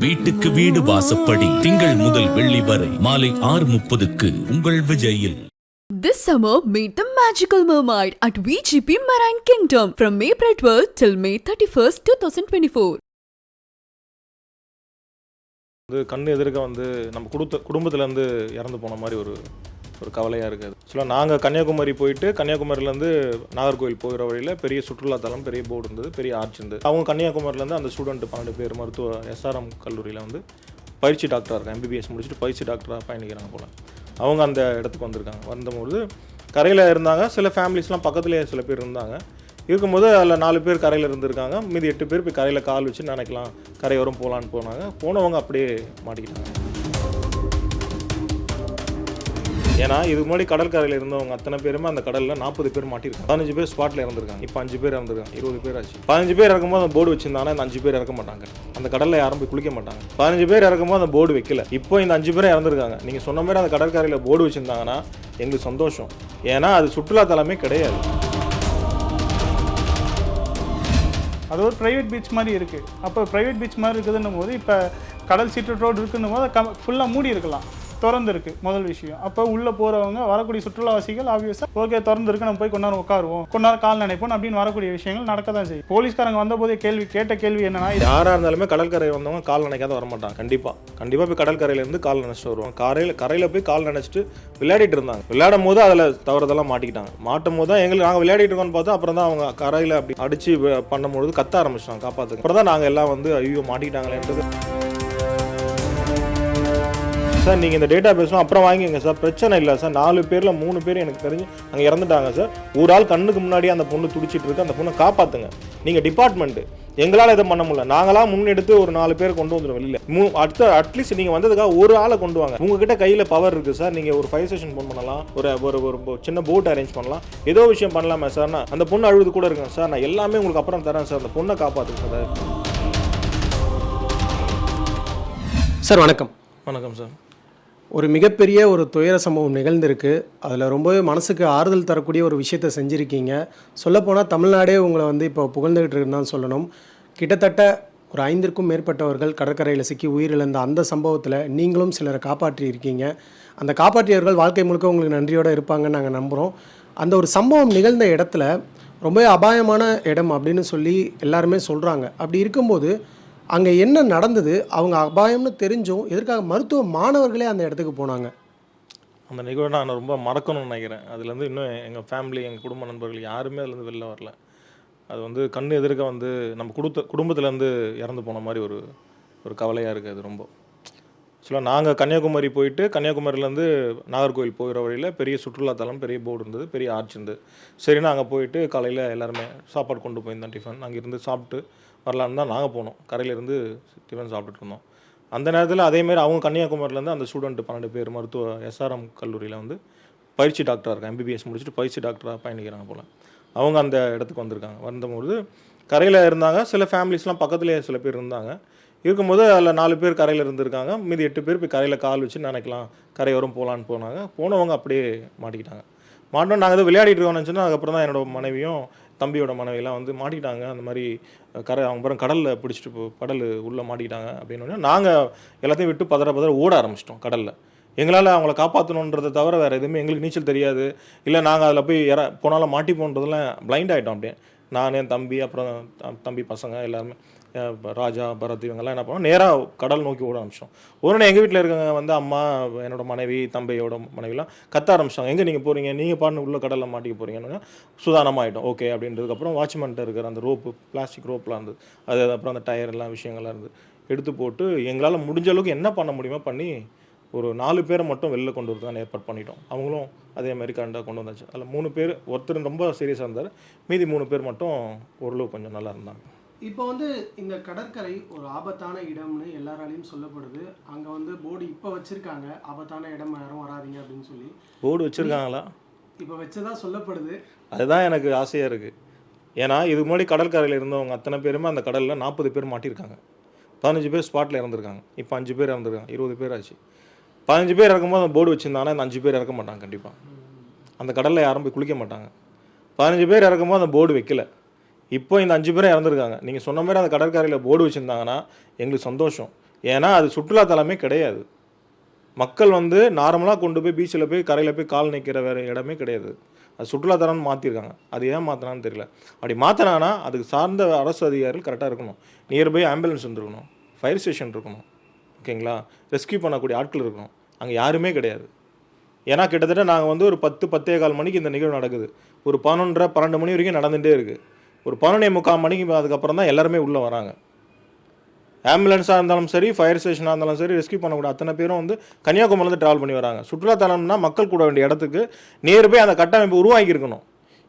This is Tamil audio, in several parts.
வீட்டுக்கு வீடு வாசப்படி திங்கள் முதல் வெள்ளி வரை மாலை ஆறு முப்பதுக்கு உங்கள் விஜயில் This summer, meet the magical mermaid at VGP Marine Kingdom from April 12th till May 31st, 2024. வந்து கண் எதிர்க்க வந்து நம்ம குடுத்த குடும்பத்துலேருந்து இறந்து போன மாதிரி ஒரு ஒரு கவலையாக இருக்குது. ஆக்சுவலாக நாங்கள் கன்னியாகுமரி போயிட்டு கன்னியாகுமரியிலேருந்து நாகர்கோவில் போகிற வழியில் பெரிய சுற்றுலாத்தலம் பெரிய போர்டு இருந்தது பெரிய ஆர்ச் இருந்தது. அவங்க கன்னியாகுமரியிலேருந்து அந்த ஸ்டூடெண்ட் பன்னெண்டு பேர் மருத்துவ எஸ்ஆர்எம் கல்லூரியில் வந்து பயிற்சி டாக்டராக இருக்காங்க. எம்பிபிஎஸ் முடிச்சுட்டு பயிற்சி டாக்டராக பயணிக்கிறாங்க போல். அவங்க அந்த இடத்துக்கு வந்திருக்காங்க. வந்தபோது கரையில் இருந்தாங்க. சில ஃபேமிலிஸ்லாம் பக்கத்துலேயே சில பேர் இருந்தாங்க. இருக்கும்போது அதில் நாலு பேர் கரையில் இருந்திருக்காங்க. மீதி எட்டு பேர் போய் கரையில் கால் வச்சு நினைக்கலாம். கரையோரம் போகலான்னு போனாங்க. போனவங்க அப்படியே மாட்டிக்கிட்டாங்க. ஏன்னா இதுக்கு முன்னாடி கடற்கரையில் இருந்தவங்க அத்தனை பேருமே அந்த கடலில் நாற்பது பேர் மாட்டிருக்காங்க. பதினஞ்சு பேர் ஸ்பாட்டில் இறந்துருக்காங்க. இப்போ அஞ்சு பேர் இறந்துருக்காங்க. இருபது பேர் ஆச்சு. பதினஞ்சு பேர் இறக்கும்போது அந்த போர்டு வச்சிருந்தாங்கன்னா இந்த அஞ்சு பேர் இறக்க மாட்டாங்க. அந்த கடலில் யாரும் போய் குளிக்க மாட்டாங்க. பதினஞ்சு பேர் இறக்கும்போது அந்த போர்டு வைக்கல. இப்போ இந்த அஞ்சு பேரும் இறந்துருக்காங்க. நீங்கள் சொன்ன மாதிரி அந்த கடற்கரையில் போர்டு வச்சுருந்தாங்கன்னா எங்களுக்கு சந்தோஷம். ஏன்னா அது சுற்றுலாத்தலமே கிடையாது. அது ஒரு ப்ரைவேட் பீச் மாதிரி இருக்குது அப்போ ப்ரைவேட் பீச் மாதிரி இருக்குதுன்னும் போது இப்போ கடல் சீட்டு ரோடு இருக்குன்னும் போது க ஃபுல்லாக மூடி இருக்கலாம் திறந்துருக்கு முதல் விஷயம். அப்போ உள்ளே போகிறவங்க வரக்கூடிய சுற்றுலாவாசிகள் ஆப்வியஸாக ஓகே திறந்துருக்கு நம்ம போய் கொஞ்ச உட்காருவோம். கொஞ்ச நேரம் கால் நினைப்போம் அப்படின்னு வரக்கூடிய விஷயங்கள் நடக்க தான் செய்யும். போலீஸ்காரங்க வந்த போதே கேள்வி கேட்ட கேள்வி என்னன்னா யாராக இருந்தாலுமே கடற்கரை வந்தவங்க கால் நினைக்காத வர மாட்டாங்க கண்டிப்பாக கண்டிப்பாக போய் கடற்கரையிலேருந்து கால் நினைச்சிட்டு வருவாங்க. கரையில் கரையில் போய் கால் நினைச்சிட்டு விளையாடிட்டு இருந்தாங்க. விளையாடும் போது அதில் தவறுதெல்லாம் மாட்டிக்கிட்டாங்க. மாட்டும் போது தான் எங்களுக்கு நாங்கள் விளையாடிட்டு இருக்கோம்னு பார்த்தா அப்புறம் தான் அவங்க கரையில் அப்படி அடித்து பண்ணும்பொழுது கத்த ஆரம்பிச்சிட்டாங்க காப்பாற்றுங்க அப்புறம் தான் நாங்கள் எல்லாம் வந்து ஐயோ மாட்டிக்கிட்டாங்களேன்றது. சார் நீங்கள் இந்த டேட்டா பேசணும் அப்புறம் வாங்கிங்க சார். பிரச்சனை இல்லை சார். நாலு பேரில் மூணு பேர் எனக்கு தெரிஞ்சு அங்கே இறந்துட்டாங்க சார். ஒரு ஆள் கண்ணுக்கு முன்னாடி அந்த பொண்ணு துடிச்சிட்டு இருக்கு. அந்த பொண்ணை காப்பாற்றுங்க நீங்கள் டிபார்ட்மெண்ட்டு எங்களால் எதுவும் பண்ண முடியல. நாங்களா முன்னெடுத்து ஒரு நாலு பேர் கொண்டு வந்துடும் வெளியில் மூ அடுத்த அட்லீஸ்ட் நீங்கள் வந்ததுக்காக ஒரு ஆளை கொண்டு வாங்க. உங்ககிட்ட கையில் பவர் இருக்குது சார். நீங்கள் ஒரு ஃபயர் ஸ்டேஷன் ஃபோன் பண்ணலாம். ஒரு ஒரு ஒரு சின்ன போட் அரேஞ்ச் பண்ணலாம். ஏதோ விஷயம் பண்ணலாமா சார். நான் அந்த பொண்ணு அழுது கூட இருக்கேன் சார். நான் எல்லாமே உங்களுக்கு அப்புறம் தரேன் சார். அந்த பொண்ணை காப்பாற்றுங்க சார். சார் வணக்கம். வணக்கம் சார். ஒரு மிகப்பெரிய ஒரு துயர சம்பவம் நிகழ்ந்திருக்கு. அதில் ரொம்பவே மனசுக்கு ஆறுதல் தரக்கூடிய ஒரு விஷயத்தை செஞ்சுருக்கீங்க. சொல்லப்போனால் தமிழ்நாடே உங்களை வந்து இப்போ புகழ்ந்துகிட்டு இருக்குன்னு தான் சொல்லணும். கிட்டத்தட்ட ஒரு ஐந்திற்கும் மேற்பட்டவர்கள் கடற்கரையில் சிக்கி உயிரிழந்த அந்த சம்பவத்தில் நீங்களும் சிலரை காப்பாற்றி இருக்கீங்க. அந்த காப்பாற்றியவர்கள் வாழ்க்கை முழுக்க உங்களுக்கு நன்றியோடு இருப்பாங்கன்னு நாங்கள் நம்புகிறோம் அந்த ஒரு சம்பவம் நிகழ்ந்த இடத்துல ரொம்பவே அபாயமான இடம் அப்படின்னு சொல்லி எல்லாருமே சொல்கிறாங்க அப்படி இருக்கும்போது அங்கே என்ன நடந்தது அவங்க அபாயம்னு தெரிஞ்சும் எதற்காக மருத்துவ மாணவர்களே அந்த இடத்துக்கு போனாங்க? அந்த நிகழ்வை நான் ரொம்ப மறக்கணும்னு நினைக்கிறேன். அதுலேருந்து இன்னும் எங்கள் ஃபேமிலி எங்கள் குடும்ப நண்பர்கள் யாருமே அதுலேருந்து வெளில வரல. அது வந்து கண் எதிர்க்க வந்து நம்ம குடுத்த குடும்பத்துலேருந்து இறந்து போன மாதிரி ஒரு ஒரு கவலையாக இருக்குது அது ரொம்ப. ஆக்சுவலாக நாங்கள் கன்னியாகுமரி போயிட்டு கன்னியாகுமரியிலேருந்து நாகர்கோவில் போகிற வழியில் பெரிய சுற்றுலாத்தலம் பெரிய போர்டு இருந்தது பெரிய ஆர்ச் இருந்தது. சரினா அங்கே போயிட்டு காலையில் எல்லாருமே சாப்பாடு கொண்டு போயிருந்தோம் டிஃபன் அங்கே இருந்து சாப்பிட்டு வரலான்னு தான் நாங்கள் போனோம். கரையிலேருந்து டிஃபன் சாப்பிட்டுட்டு இருந்தோம். அந்த நேரத்தில் அதேமாரி அவங்க கன்னியாகுமரியிலேருந்து அந்த ஸ்டூடெண்ட் பன்னெண்டு பேர் மருத்துவ எஸ்ஆர்எம் கல்லூரியில் வந்து பயிற்சி டாக்டராக இருக்காங்க. எம்பிபிஎஸ் முடிச்சுட்டு பயிற்சி டாக்டராக பயணிக்கிறாங்க போல். அவங்க அந்த இடத்துக்கு வந்திருக்காங்க. வந்தபோது கரையில் இருந்தாங்க. சில ஃபேமிலிஸ்லாம் பக்கத்துலேயே சில பேர் இருந்தாங்க. இருக்கும்போது அதில் நாலு பேர் கரையில் இருந்திருக்காங்க. மீதி எட்டு பேர் போய் கரையில் கால் வச்சு நினைக்கலாம் கரையோரம் போகலான்னு போனாங்க. போனவங்க அப்படியே மாட்டிக்கிட்டாங்க. மாட்டோம் நாங்கள் எதுவும் விளையாடிட்டு இருக்கோம்னு நினச்சோன்னா அதுக்கப்புறம் தான் என்னோட மனைவியும் தம்பியோட மனைவியெல்லாம் வந்து மாட்டிக்கிட்டாங்க. அந்த மாதிரி கரை அவங்க அப்புறம் கடலில் பிடிச்சிட்டு போ கடல் உள்ளே மாட்டிக்கிட்டாங்க அப்படின்னு நாங்கள் எல்லாத்தையும் விட்டு பதற பதற ஓட ஆரம்பிச்சிட்டோம் கடலில். எங்களால் அவங்கள காப்பாற்றணுன்றதை தவிர வேறு எதுவுமே எங்களுக்கு நீச்சல் தெரியாது. இல்லை நாங்கள் அதில் போய் இற போனாலும் மாட்டி போன்றதெல்லாம் பிளைண்ட் ஆகிட்டோம் அப்படியே. நான் என் தம்பி அப்புறம் தம்பி பசங்க எல்லாருமே. ராஜா பரத் இவங்கெல்லாம் என்ன பண்ணோம் நேராக கடல் நோக்கி ஓட ஆரம்பிச்சோம் உடனே எங்கள் வீட்டில் இருக்கவங்க வந்து அம்மா என்னோட மனைவி தம்பையோட மனைவிலாம் கத்த ஆரம்பிச்சாங்க எங்கே நீங்கள் போகிறீங்க நீங்கள் பாட்டு உள்ள கடலில் மாட்டிக்க போகிறீங்கன்னு சுதானமாக ஆகிட்டோம் ஓகே அப்படின்றதுக்கப்புறம் வாட்ச்மேன்ட்ட இருக்கிற அந்த ரோப்பு பிளாஸ்டிக் ரோப்லாம் இருந்தது. அது அப்புறம் அந்த டயர் எல்லாம் விஷயங்கள்லாம் இருந்து எடுத்து போட்டு எங்களால் முடிஞ்ச அளவுக்கு என்ன பண்ண முடியுமோ பண்ணி ஒரு நாலு பேரை மட்டும் வெளில கொண்டு வரதான் ஏற்பாடு பண்ணிட்டோம். அவங்களும் அதே மாதிரி கரண்டாக கொண்டு வந்தாச்சு. அதில் மூணு பேர் ஒருத்தர் ரொம்ப சீரியஸாக இருந்தார். மீதி மூணு பேர் மட்டும் ஓரளவு கொஞ்சம் நல்லா இருந்தாங்க. இப்போ வந்து இந்த கடற்கரை ஒரு ஆபத்தான இடம்னு எல்லாராலையும் சொல்லப்படுது. அங்கே வந்து போர்டு இப்போ வச்சுருக்காங்க. ஆபத்தான இடம் யாரும் வராதீங்க அப்படின்னு சொல்லி. போர்டு வச்சுருக்காங்களா? இப்போ வச்சதா சொல்லப்படுது. அதுதான் எனக்கு ஆசையாக இருக்குது ஏன்னா இதுக்கு முன்னாடி கடற்கரையில் இருந்தவங்க அத்தனை பேருமே அந்த கடலில் நாற்பது பேர் மாட்டியிருக்காங்க பதினஞ்சு பேர் ஸ்பாட்டில் இறந்துருக்காங்க. இப்போ அஞ்சு பேர் இறந்துருக்காங்க. இருபது பேர் ஆச்சு. பதினஞ்சு பேர் இறக்கும்போது அந்த போர்டு வச்சுருந்தாங்கன்னா இந்த அஞ்சு பேர் இறக்க மாட்டாங்க கண்டிப்பாக அந்த கடலில் யாரும் போய் குளிக்க மாட்டாங்க. பதினஞ்சு பேர் இறக்கும்போது அந்த போர்டு வைக்கல. இப்போ இந்த அஞ்சு பேரும் இறந்துருக்காங்க. நீங்கள் சொன்ன மாதிரி அந்த கடற்கரையில் போர்டு வச்சுருந்தாங்கன்னா எங்களுக்கு சந்தோஷம். ஏன்னா அது சுற்றுலாத்தலமே கிடையாது. மக்கள் வந்து நார்மலாக கொண்டு போய் பீச்சில் போய் கரையில் போய் கால் நிற்கிற வேறு இடமே கிடையாது. அது சுற்றுலாத்தலம்னு மாற்றிருக்காங்க அது ஏன் மாற்றினான்னு தெரியல. அப்படி மாற்றினாங்கன்னா அதுக்கு சார்ந்த அரசு அதிகாரிகள் கரெக்டாக இருக்கணும். நியர்பை ஆம்புலன்ஸ் வந்துருக்கணும். ஃபயர் ஸ்டேஷன் இருக்கணும். ஓகேங்களா? ரெஸ்க்யூ பண்ணக்கூடிய ஆட்கள் இருக்கணும். அங்கே யாருமே கிடையாது. ஏன்னா கிட்டத்தட்ட நாங்கள் வந்து ஒரு பத்து பத்தே கால் மணிக்கு இந்த நிகழ்வு நடக்குது. ஒரு பதினொன்றரை பன்னெண்டு மணி வரைக்கும் நடந்துகிட்டே இருக்குது ஒரு பதினொன்னே முக்கால் மணிக்கு அதுக்கப்புறம் தான் எல்லாருமே உள்ளே வராங்க. ஆம்புலன்ஸாக இருந்தாலும் சரி ஃபயர் ஸ்டேஷனாக இருந்தாலும் சரி ரெஸ்கியூ பண்ணக்கூடிய அத்தனை பேரும் வந்து கன்னியாகுமரியிலேருந்து ட்ராவல் பண்ணி வராங்க. சுற்றுலாத்தலம்னா மக்கள் கூட வேண்டிய இடத்துக்கு நியர்பை அந்த கட்டமைப்பு உருவாக்கியிருக்கணும்.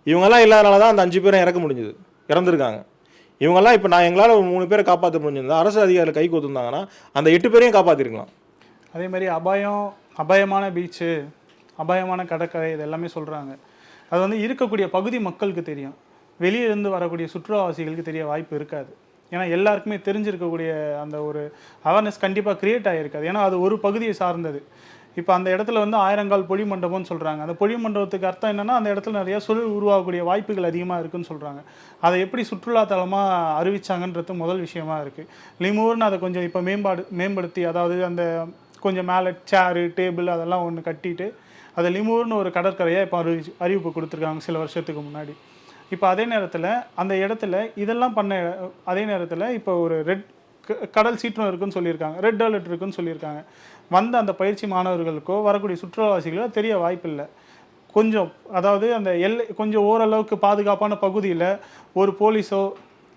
இவங்கெல்லாம் இல்லாதனால தான் அந்த அஞ்சு பேரும் இறக்க முடிஞ்சுது. இறந்துருக்காங்க. இவங்கெல்லாம் இப்போ நான் எங்களால் ஒரு மூணு பேரை காப்பாற்ற முடிஞ்சிருந்தா அரசு அதிகாரிகள் கை கொடுத்துருந்தாங்கன்னா அந்த எட்டு பேரையும் காப்பாற்றிருக்கலாம் அதே மாதிரி அபாயம் அபாயமான பீச்சு அபாயமான கடற்கரை இது எல்லாமே சொல்கிறாங்க அது வந்து இருக்கக்கூடிய பகுதி மக்களுக்கு தெரியும். வெளியே இருந்து வரக்கூடிய சுற்றுலாவாசிகளுக்கு தெரிய வாய்ப்பு இருக்காது. ஏன்னா எல்லாருக்குமே தெரிஞ்சிருக்கக்கூடிய அந்த ஒரு அவேர்னஸ் கண்டிப்பாக கிரியேட் ஆகிருக்காது ஏன்னா அது ஒரு பகுதியை சார்ந்தது. இப்போ அந்த இடத்துல வந்து ஆயிரங்கால் பொழி மண்டபம்னு சொல்கிறாங்க அந்த பொழி மண்டபத்துக்கு அர்த்தம் என்னென்னா அந்த இடத்துல நிறையா சுழல் உருவாகக்கூடிய வாய்ப்புகள் அதிகமாக இருக்குன்னு சொல்கிறாங்க அதை எப்படி சுற்றுலாத்தலமாக அறிவிச்சாங்கன்றது முதல் விஷயமா இருக்குது லிமூர்னு அதை கொஞ்சம் இப்போ மேம்பாடு மேம்படுத்தி அதாவது அந்த கொஞ்சம் மேலே சேரு டேபிள் அதெல்லாம் ஒன்று கட்டிட்டு அதை லிமூர்னு ஒரு கடற்கரையை இப்போ அறிவி அறிவிப்பு கொடுத்துருக்காங்க சில வருஷத்துக்கு முன்னாடி. இப்போ அதே நேரத்தில் அந்த இடத்துல இதெல்லாம் பண்ண அதே நேரத்தில் இப்போ ஒரு ரெட் கடல் சீற்றம் இருக்குன்னு சொல்லியிருக்காங்க. ரெட் அலர்ட் இருக்குன்னு சொல்லியிருக்காங்க. வந்த அந்த பயிற்சி மாணவர்களுக்கோ வரக்கூடிய சுற்றுலாவாசிகளோ தெரிய வாய்ப்பில்லை. கொஞ்சம் அதாவது அந்த எல்லை கொஞ்சம் ஓரளவுக்கு பாதுகாப்பான பகுதியில் ஒரு போலீஸோ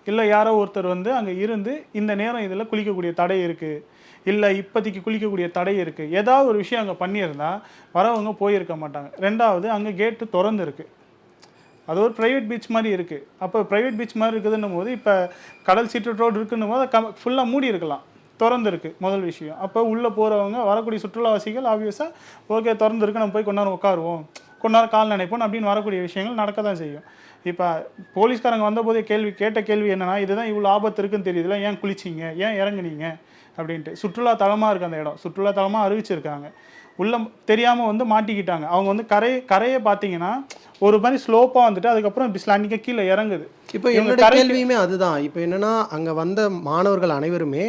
இல்லை யாரோ ஒருத்தர் வந்து அங்கே இருந்து இந்த நேரம் இதில் குளிக்கக்கூடிய தடை இருக்குது இல்லை இப்போதைக்கு குளிக்கக்கூடிய தடை இருக்குது ஏதாவது ஒரு விஷயம் அங்கே பண்ணியிருந்தா வரவங்க போயிருக்க மாட்டாங்க. ரெண்டாவது அங்கே கேட்டு திறந்துருக்கு. அது ஒரு ப்ரைவேட் பீச் மாதிரி இருக்குது அப்போ ப்ரைவேட் பீச் மாதிரி இருக்குதுன்னும் போது இப்போ கடல் சீற்று ரோடு இருக்குன்னும் போது கம் ஃபுல்லாக மூடி இருக்கலாம். திறந்துருக்கு முதல் விஷயம். அப்போ உள்ளே போகிறவங்க வரக்கூடிய சுற்றுலாவாசிகள் ஆப்வியஸாக ஓகே திறந்து இருக்கு நம்ம போய் கொண்டாரம் உட்காருவோம். கொஞ்ச நேரம் கால் நினைப்போம் அப்படின்னு வரக்கூடிய விஷயங்கள் நடக்க தான் செய்யும். இப்போ போலீஸ்காரங்க வந்தபோதே கேள்வி கேட்ட கேள்வி என்னன்னா இதுதான் இவ்வளோ ஆபத்து இருக்குன்னு தெரியுதுல ஏன் குளிச்சிங்க? ஏன் இறங்குனீங்க? அப்படின்ட்டு. சுற்றுலா தலமாக இருக்குது அந்த இடம். சுற்றுலா தலமாக அறிவிச்சிருக்காங்க. உள்ள தெரியாமல் வந்து மாட்டிக்கிட்டாங்க. அவங்க வந்து கரை கரையை பார்த்தீங்கன்னா ஒரு மாதிரி ஸ்லோப்பாக வந்துட்டு அதுக்கப்புறம் இப்படி ஸ்லாண்டிங்க கீழே இறங்குது. இப்போ என்னோட கேள்வியுமே அதுதான். இப்போ என்னன்னா அங்கே வந்த மாணவர்கள் அனைவருமே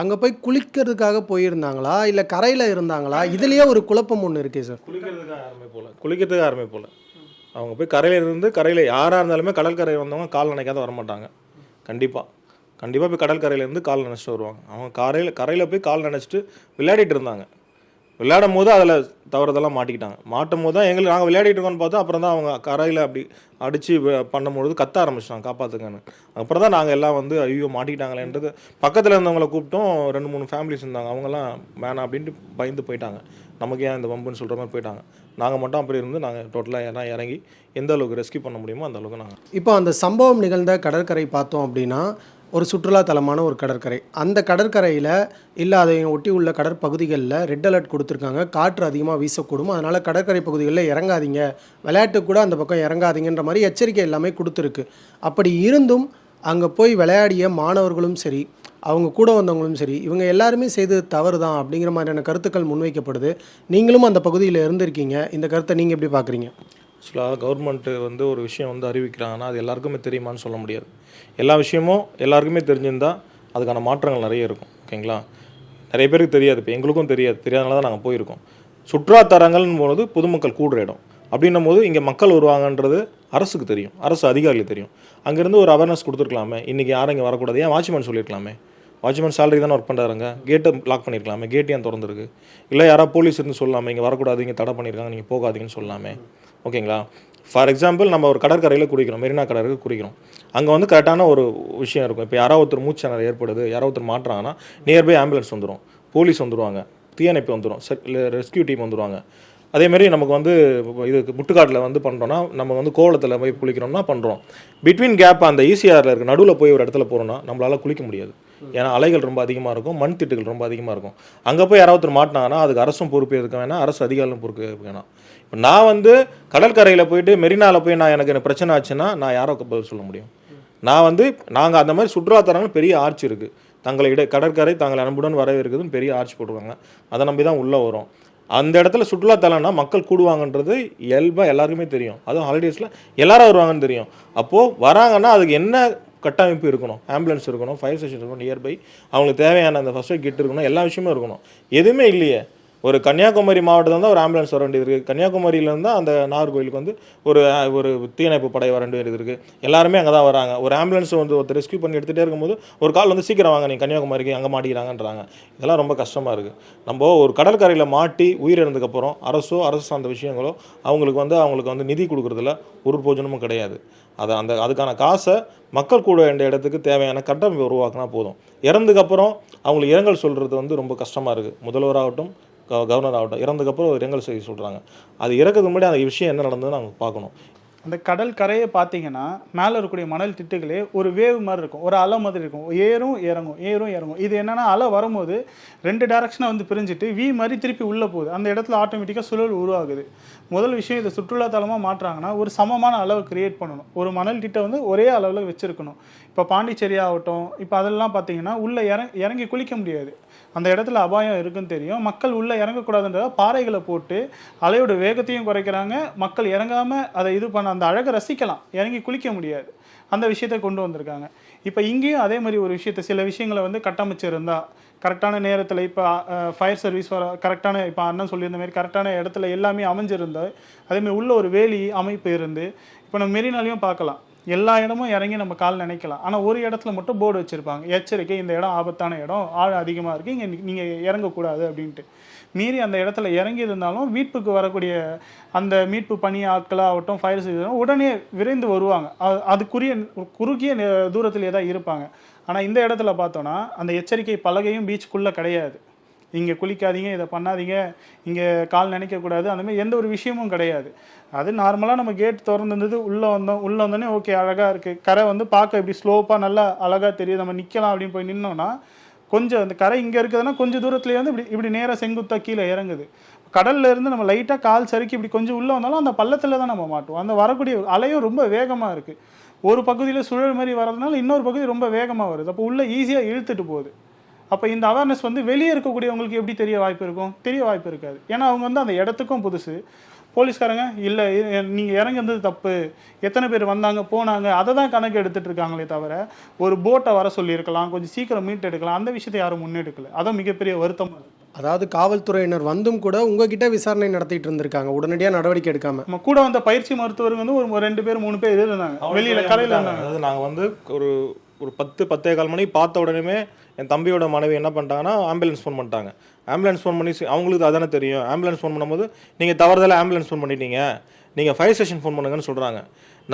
அங்கே போய் குளிக்கிறதுக்காக போயிருந்தாங்களா? இல்லை கரையில் இருந்தாங்களா? இதுலேயே ஒரு குழப்பம் ஒன்று இருக்கே சார் குளிக்கிறதுக்காக யாருமே போகல குளிக்கிறதுக்கு யாருமே போகல அவங்க போய் கரையில இருந்து கரையில் யாராக இருந்தாலுமே கடற்கரை வந்தவங்க கால் நினைக்காத வரமாட்டாங்க. கண்டிப்பாக கண்டிப்பாக போய் கடற்கரையில இருந்து கால் நினச்சிட்டு வருவாங்க. அவங்க கரையில் கரையில் போய் கால் நினச்சிட்டு விளையாடிட்டு இருந்தாங்க. விளையாடும் போது அதில் தவறுதெல்லாம் மாட்டிக்கிட்டாங்க. மாட்டும் போது தான் எங்களுக்கு நாங்கள் விளையாடிட்டு இருக்கோம்னு பார்த்தோம் அப்புறம் தான் அவங்க கரையில் அப்படி அடித்து பண்ணும்பொழுது கத்த ஆரம்பிச்சிட்டாங்க காப்பாற்றுங்கன்னு அப்புறம் தான் நாங்கள் எல்லாம் வந்து ஐயோ மாட்டிக்கிட்டாங்களேன்றது பக்கத்தில் இருந்தவங்களை கூப்பிட்டோம் ரெண்டு மூணு ஃபேமிலிஸ் இருந்தாங்க. அவங்கெல்லாம் வேணாம் அப்படின்ட்டு பயந்து போயிட்டாங்க. நமக்கு ஏன் இந்த பம்புன்னு சொல்கிற மாதிரி போயிட்டாங்க? நாங்கள் மட்டும் அப்படி இருந்து நாங்கள் டோட்டலாக ஏன்னா இறங்கி எந்த அளவுக்கு ரெஸ்க்யூ பண்ண முடியுமோ அந்த அளவுக்கு நாங்கள் இப்போ அந்த சம்பவம் நிகழ்ந்த கடற்கரை பார்த்தோம் அப்படின்னா ஒரு சுற்றுலா தலமான ஒரு கடற்கரை. அந்த கடற்கரையில் இல்லை அதை ஒட்டி உள்ள கடற்பகுதிகளில் ரெட் அலர்ட் கொடுத்துருக்காங்க. காற்று அதிகமாக வீசக்கூடும். அதனால் கடற்கரை பகுதிகளில் இறங்காதீங்க. விளையாட்டு கூட அந்த பக்கம் இறங்காதீங்கன்ற மாதிரி எச்சரிக்கை எல்லாமே கொடுத்துருக்கு. அப்படி இருந்தும் அங்கே போய் விளையாடிய மாணவர்களும் சரி அவங்க கூட வந்தவங்களும் சரி இவங்க எல்லாருமே செய்தது தவறு தான் அப்படிங்கிற மாதிரியான கருத்துக்கள் முன்வைக்கப்படுது. நீங்களும் அந்த பகுதியில் இருந்திருக்கீங்க. இந்த கருத்தை நீங்கள் எப்படி பார்க்குறீங்க ஆக்சுவலாக கவர்மெண்ட்டு வந்து ஒரு விஷயம் வந்து அறிவிக்கிறாங்கன்னா அது எல்லாருக்குமே தெரியுமான்னு சொல்ல முடியாது. எல்லா விஷயமும் எல்லாருக்குமே தெரிஞ்சிருந்தால் அதுக்கான மாற்றங்கள் நிறைய இருக்கும் ஓகேங்களா? நிறைய பேருக்கு தெரியாது இப்போ எங்களுக்கும் தெரியாது. தெரியாதனால தான் நாங்கள் போயிருக்கோம். சுற்றுலாத்தலங்கள்னு போது பொதுமக்கள் கூடுற இடம். அப்படின்னும் போது இங்கே மக்கள் வருவாங்கன்றது அரசுக்கு தெரியும். அரசு அதிகாரிகளுக்கு தெரியும். அங்கேருந்து ஒரு அவேர்னஸ் கொடுத்துருக்கலாமே. இன்றைக்கி யாரும் இங்கே வரக்கூடாது. ஏன் வாட்ச்மேன் சொல்லியிருக்கலாமே? வாட்ச்மேன் சேலரி தானே ஒர்க் பண்ணுறாருங்க கேட்டை லாக் பண்ணியிருக்கலாமே கேட் ஏன் திறந்துருக்கு? இல்லை யாராவது போலீஸ் இருந்து சொல்லலாமே இங்கே வரக்கூடாது இங்கே தடை பண்ணியிருக்காங்க நீங்கள் போகாதீங்கன்னு சொல்லலாமே ஓகேங்களா? ஃபார் எக்ஸாம்பிள் நம்ம ஒரு கடற்கரையில் குடிக்கிறோம் மெரினா கடற்கரை குடிக்கிறோம். அங்கே வந்து கரெக்டான ஒரு விஷயம் இருக்கும். இப்போ யாராவது ஒருத்தர் மூச்சனர் ஏற்படுது யாராவது ஒருத்தர் மாட்டுறாங்கன்னா நியர்பை ஆம்புலன்ஸ் வந்துடும் போலீஸ் வந்துடுவாங்க தீயணைப்பு வந்துடும் ரெஸ்க்யூ டீம் வந்துடுவாங்க அதேமாரி நமக்கு வந்து இது முட்டுக்காட்டில் வந்து பண்ணுறோன்னா நம்ம வந்து கோவளத்தில் போய் குளிக்கிறோம்னா பண்ணுறோம் பிட்வீன் கேப் அந்த ஈசிஆரில் இருக்க நடுவில் போய் ஒரு இடத்துல போகிறோன்னா நம்மளால் குளிக்க முடியாது. ஏன்னா அலைகள் ரொம்ப அதிகமாக இருக்கும் மண் திட்டுகள் ரொம்ப அதிகமாக இருக்கும். அங்கே போய் யாராவது ஒருத்தர் மாட்டினாங்கன்னா அதுக்கு அரசும் பொறுப்பு இருக்க வேணாம் அரசு அதிகாரம் பொறுப்பு வேணாம். இப்போ நான் வந்து கடற்கரையில் போயிட்டு மெரினாவில் போய் நான் எனக்கு எனக்கு பிரச்சனை ஆச்சுன்னா நான் யாரோ பதில் சொல்ல முடியும். நான் வந்து நாங்கள் அந்த மாதிரி சுற்றுலாத்தலங்கள் பெரிய ஆர்ச் இருக்குது தங்களை இட கடற்கரை தங்களை அன்புடன் வரவேற்குதுன்னு பெரிய ஆர்ச் போட்டுருவாங்க அதை நம்பி தான் உள்ளே வரும். அந்த இடத்துல சுற்றுலாத்தலம்னா மக்கள் கூடுவாங்கன்றது இயல்பாக எல்லாருக்குமே தெரியும். அதுவும் ஹாலிடேஸில் எல்லாரும் வருவாங்கன்னு தெரியும். அப்போது வராங்கன்னா அதுக்கு என்ன கட்டமைப்பு இருக்கணும் ஆம்புலன்ஸ் இருக்கணும் ஃபயர் ஸ்டேஷன் இருக்கணும் நியர்பை அவங்களுக்கு தேவையான அந்த ஃபஸ்ட் எய்ட் கிட் இருக்கணும் எல்லா விஷயமும் இருக்கணும். எதுவுமே இல்லையே. ஒரு கன்னியாகுமரி மாவட்டத்தில் தான் ஒரு ஆம்புலன்ஸ் வர வேண்டியது இருக்குது கன்னியாகுமரியிலேருந்து அந்த நாகர்கோயிலுக்கு வந்து ஒரு ஒரு தீயணைப்பு படை வர வேண்டியது இருக்குது எல்லாருமே அங்கே தான் வராங்க. ஒரு ஆம்புலன்ஸ் வந்து ஒருத்தர் ரெஸ்கியூ பண்ணி எடுத்துகிட்டே இருக்கும்போது ஒரு கால் வந்து சீக்கிரம் வாங்க நீ கன்னியாகுமரிக்கு அங்கே மாட்டிக்கிறாங்கன்றாங்க. இதெல்லாம் ரொம்ப கஷ்டமாக இருக்குது நம்ம ஒரு கடற்கரையில் மாட்டி உயிரிழந்ததுக்கப்புறம் அரசோ அரசு சார்ந்த விஷயங்களோ அவங்களுக்கு வந்து அவங்களுக்கு வந்து நிதி கொடுக்குறதுல ஒரு பிரயோஜனமும் கிடையாது. அதை அந்த அதுக்கான காசை மக்கள் கூட வேண்டிய இடத்துக்கு தேவையான கட்டமைப்பு உருவாக்கினா போதும். இறந்ததுக்கப்புறம் அவங்களுக்கு இரங்கல் சொல்கிறது வந்து ரொம்ப கஷ்டமாக இருக்குது முதல்வராகட்டும் கவர்னர் ஆகட்டும் இறந்ததுக்கப்புறம் ஒரு இரங்கல் செய்தி சொல்கிறாங்க அது இறக்குறதுக்கு முன்னாடி அந்த விஷயம் என்ன நடந்ததுன்னு நாங்கள் பார்க்கணும். அந்த கடல் கரையை பார்த்தீங்கன்னா மேலே இருக்கக்கூடிய மணல் திட்டுகளே ஒரு வேவ் மாதிரி இருக்கும். ஒரு அலை மாதிரி இருக்கும். ஏறும் இறங்கும். ஏறும் இறங்கும். இது என்னென்னா அலை வரும்போது ரெண்டு டேரக்ஷனை வந்து பிரிஞ்சுட்டு வி மாதிரி திருப்பி உள்ளே போகுது. அந்த இடத்துல ஆட்டோமேட்டிக்காக சுழல் உருவாகுது. முதல் விஷயம் இதை சுற்றுலாத்தலமாக மாற்றுறாங்கன்னா ஒரு சமமான அளவு கிரியேட் பண்ணணும். ஒரு மணல் திட்டை வந்து ஒரே அளவில் வச்சுருக்கணும். இப்போ பாண்டிச்சேரி ஆகட்டும் இப்போ அதெல்லாம் பார்த்தீங்கன்னா உள்ளே இறங் இறங்கி குளிக்க முடியாது. அந்த இடத்துல அபாயம் இருக்குன்னு தெரியும். மக்கள் உள்ளே இறங்கக்கூடாதுன்றத பாறைகளை போட்டு அலையோட வேகத்தையும் குறைக்கிறாங்க. மக்கள் இறங்காமல் அதை இது பண்ண அந்த அழகை ரசிக்கலாம். இறங்கி குளிக்க முடியாது. அந்த விஷயத்தை கொண்டு வந்திருக்காங்க. இப்போ இங்கேயும் அதே மாதிரி ஒரு விஷயத்தை சில விஷயங்களை வந்து கட்டமைச்சிருந்தா கரெக்டான நேரத்தில் இப்போ ஃபயர் சர்வீஸ் வர கரெக்டான இப்போ அண்ணன் சொல்லியிருந்த மாதிரி கரெக்டான இடத்துல எல்லாமே அமைஞ்சிருந்தா அதேமாதிரி உள்ள ஒரு வேலி அமைப்பு இருந்து இப்போ நம்ம மெரினாலையும் பார்க்கலாம். எல்லா இடமும் இறங்கி நம்ம கால் நினைக்கலாம். ஆனால் ஒரு இடத்துல மட்டும் போர்டு வச்சுருப்பாங்க. எச்சரிக்கை இந்த இடம் ஆபத்தான இடம் ஆழ் அதிகமாக இருக்குது இங்கே நீங்கள் இறங்கக்கூடாது அப்படின்ட்டு. மீறி அந்த இடத்துல இறங்கி இருந்தாலும் மீட்புக்கு வரக்கூடிய அந்த மீட்பு பணி ஆட்களாகட்டும் ஃபயர் சர்வீஸ் உடனே விரைந்து வருவாங்க. அது- அதுக்குரிய குறுகிய நே- தூரத்திலே தான் இருப்பாங்க. ஆனால் இந்த இடத்துல பார்த்தோன்னா அந்த எச்சரிக்கை பலகையும் பீச்சுக்குள்ளே கிடையாது. இங்கே குளிக்காதீங்க இதை பண்ணாதீங்க இங்கே கால் நினைக்கக்கூடாது அந்தமாதிரி எந்த ஒரு விஷயமும் கிடையாது. அது நார்மலாக நம்ம கேட் திறந்துருந்தது உள்ளே வந்தோம் உள்ளே வந்தோடனே ஓகே அழகாக இருக்குது கரை வந்து பார்க்க இப்படி ஸ்லோப்பாக நல்லா அழகாக தெரியுது. நம்ம நிற்கலாம் அப்படின்னு போய் நின்னோன்னா கொஞ்சம் அந்த கரை இங்கே இருக்குதுன்னா கொஞ்சம் தூரத்துலேயே வந்து இப்படி இப்படி நேராக செங்குத்தாக கீழே இறங்குது. கடல்ல இருந்து நம்ம லைட்டாக கால் சறுக்கி இப்படி கொஞ்சம் உள்ளே வந்தாலும் அந்த பள்ளத்தில் தான் நம்ம மாட்டுவோம். அந்த வரக்கூடிய அலையும் ரொம்ப வேகமாக இருக்குது ஒரு பகுதியில் சுழல் மாதிரி வர்றதுனால இன்னொரு பகுதி ரொம்ப வேகமாக வருது. அப்போ உள்ளே ஈஸியாக இழுத்துட்டு போகுது. அப்போ இந்த அவேர்னஸ் வந்து வெளியே இருக்கக்கூடியவங்களுக்கு எப்படி தெரிய வாய்ப்பு இருக்கும்? தெரிய வாய்ப்பு இருக்காது. ஏன்னா அவங்க வந்து அந்த இடத்துக்கும் புதுசு. போலீஸ்காரங்க இல்லை நீங்கள் இறங்கி வந்தது தப்பு. எத்தனை பேர் வந்தாங்க போனாங்க அதை தான் கணக்கு எடுத்துட்டு இருக்காங்களே தவிர ஒரு போட்டை வர சொல்லியிருக்கலாம் கொஞ்சம் சீக்கிரம் மீட் எடுக்கலாம் அந்த விஷயத்தை யாரும் முன்னெடுக்கல. அதான் மிகப்பெரிய வருத்தமாக இருக்கு. அதாவது காவல்துறையினர் வந்தும் கூட உங்ககிட்ட விசாரணை நடத்திட்டு இருந்திருக்காங்க உடனடியாக நடவடிக்கை எடுக்காம. நம்ம கூட வந்த பயிற்சி மருத்துவர் வந்து ஒரு ரெண்டு பேர் மூணு பேர் இருந்தாங்க வெளியில கடையில் இருந்தாங்க. அதாவது நாங்கள் வந்து ஒரு ஒரு பத்து பத்தே கால் மணிக்கு பார்த்த உடனே என் தம்பியோட மனைவி என்ன பண்ணிட்டாங்கன்னா ஆம்புலன்ஸ் ஃபோன் பண்ணிட்டாங்க. ஆம்புலன்ஸ் ஃபோன் பண்ணி அவங்களுக்கு அதானே தெரியும். ஆம்புலன்ஸ் ஃபோன் பண்ணும்போது நீங்கள் தவறுதலாக ஆம்புலன்ஸ் ஃபோன் பண்ணிட்டீங்க. நீங்கள் ஃபயர் ஸ்டேஷன் ஃபோன் பண்ணுங்கன்னு சொல்கிறாங்க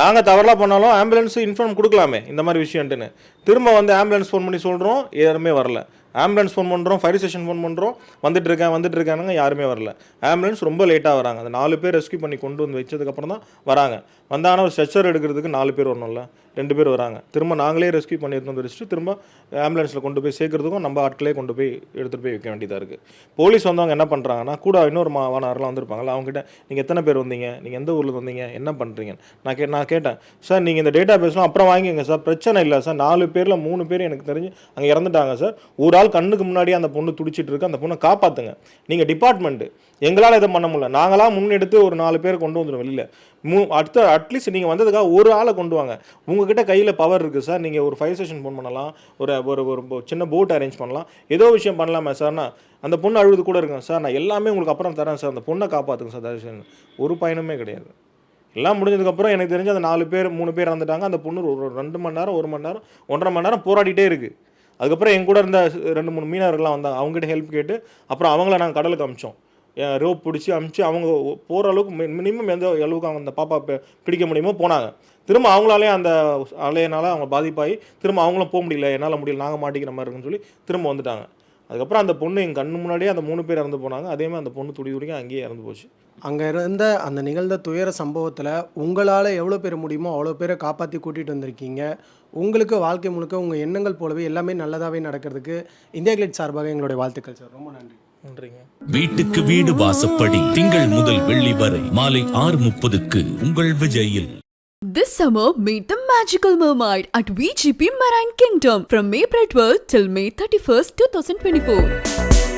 நாங்கள் தவறாக பண்ணாலும் ஆம்புலன்ஸ் இன்ஃபார்ம் கொடுக்கலாமே இந்த மாதிரி விஷயம்ட்டுன்னு திரும்ப வந்து ஆம்புலன்ஸ் ஃபோன் பண்ணி சொல்கிறோம் யாருமே வரல. ஆம்புலன்ஸ் ஃபோன் பண்ணுறோம் ஃபயர் ஸ்டேஷன் ஃபோன் பண்ணுறோம் வந்துட்டு இருக்கேன் வந்துட்டு இருக்கானுங்க யாருமே வரல. ஆம்புலன்ஸ் ரொம்ப லேட்டாக வராங்க. அந்த நாலு பேர் ரெஸ்க்யூ பண்ணி கொண்டு வந்து வச்சதுக்கப்புறம் தான் வராங்க. வந்தாங்கன்னா ஒரு ஸ்ட்ரெச்சர் எடுக்கிறதுக்கு நாலு பேர் வரணும்ல. ரெண்டு பேர் வராங்க. திரும்ப நாங்களே ரெஸ்க்யூ பண்ணி எடுத்து வந்து வச்சுட்டு திரும்ப ஆம்புலன்ஸில் கொண்டு போய் சேர்க்கறதுக்கும் நம்ம ஆட்களே கொண்டு போய் எடுத்துகிட்டு போய் வைக்க வேண்டியதாக இருக்குது போலீஸ் வந்தவங்க என்ன பண்ணுறாங்கன்னா கூட இன்னொரு மாவனாரெலாம் வந்திருப்பாங்களா வந்திருப்பாங்கல்ல அவங்ககிட்ட நீங்கள் எத்தனை பேர் வந்தீங்க? நீங்கள் எந்த ஊரில் வந்தீங்க? என்ன பண்ணுறீங்க நான் கே நான் கேட்டேன் சார் நீங்கள் இந்த டேட்டா பேஸ்லாம் அப்புறம் வாங்கிங்க சார் பிரச்சனை இல்லை சார். நாலு பேரில் மூணு பேர் எனக்கு தெரிஞ்சு அங்கே இறந்துட்டாங்க சார். ஒரு ஆள் கண்ணுக்கு முன்னாடி அந்த பொண்ணு துடிச்சிட்டு இருக்கு. அந்த பொண்ணை காப்பாற்றுங்க நீங்கள் டிபார்ட்மெண்ட்டு எங்களால் எதுவும் பண்ண முடியல. நாங்களாம் முன்னெடுத்து ஒரு நாலு பேர் கொண்டு வந்துடும் வெளியில். மூ அடுத்த அட்லீஸ்ட் நீங்கள் வந்ததுக்காக ஒரு ஆளை கொண்டு வாங்க. உங்ககிட்ட கையில் பவர் இருக்குது சார் நீங்கள் ஒரு ஃபயர் ஸ்டேஷன் ஃபோன் பண்ணலாம். ஒரு ஒரு ஒரு சின்ன போட் அரேஞ்ச் பண்ணலாம். ஏதோ விஷயம் பண்ணலாமே சார்னா அந்த பொண்ணு அழுது கூட இருக்கும் சார் நான் எல்லாமே உங்களுக்கு அப்புறம் தரேன் சார் அந்த பொண்ணை காப்பாற்றுங்க சார் தயவு ஒரு பயனுமே கிடையாது. எல்லாம் முடிஞ்சதுக்கப்புறம் எனக்கு தெரிஞ்சு அந்த நாலு பேர் மூணு பேர் இறந்துட்டாங்க. அந்த பொண்ணு ஒரு ஒரு ரெண்டு மணி நேரம் ஒரு மணி நேரம் ஒன்றரை மணி நேரம் போராடிட்டே இருக்குது அதுக்கப்புறம் என் கூட இருந்த ரெண்டு மூணு மீனவர்கள்லாம் வந்தாங்க. அவங்ககிட்ட ஹெல்ப் கேட்டு அப்புறம் அவங்கள நாங்கள் கடலுக்கு அமிச்சோம். ரோப் பிடிச்சி அமுச்சு அவங்க போகிற அளவுக்கு மினிமம் எந்த அளவுக்கு அவங்க அந்த பாப்பா பிடிக்க முடியுமோ போனாங்க. திரும்ப அவங்களாலே அந்த அலையினால் அவங்க பாதிப்பாகி திரும்ப அவங்களும் போக முடியல என்னால் முடியல நாங்கள் மாட்டிக்கிற மாதிரி இருக்குன்னு சொல்லி திரும்ப வந்துட்டாங்க. அதுக்கப்புறம் அந்த பொண்ணு என் கண்ணு முன்னாடியே அந்த மூணு பேர் இறந்து போனாங்க. அதே மாதிரி அந்த பொண்ணு துடி துடிக்க அங்கேயே இறந்து போச்சு. அங்கே இருந்த அந்த நிகழ்ந்த துயர சம்பவத்தில் உங்களால் எவ்வளோ பேர் முடியுமோ அவ்வளோ பேரை காப்பாற்றி கூட்டிகிட்டு வந்திருக்கீங்க. உங்களுக்கு வாழ்க்கை முழுக்க உங்கள் எண்ணங்கள் போலவே எல்லாமே நல்லதாகவே நடக்கிறதுக்கு இந்தியா கிளிட் சார்பாக எங்களுடைய வாழ்த்துக்கள் சார். ரொம்ப நன்றி. வீட்டுக்கு வீடு வாசப்படி திங்கள் முதல் வெள்ளி வரை மாலை ஆறு முப்பதுக்கு உங்கள் விஜயில் This summer, meet the magical mermaid at VGP Marine Kingdom from April 12 till May 31st, 2024.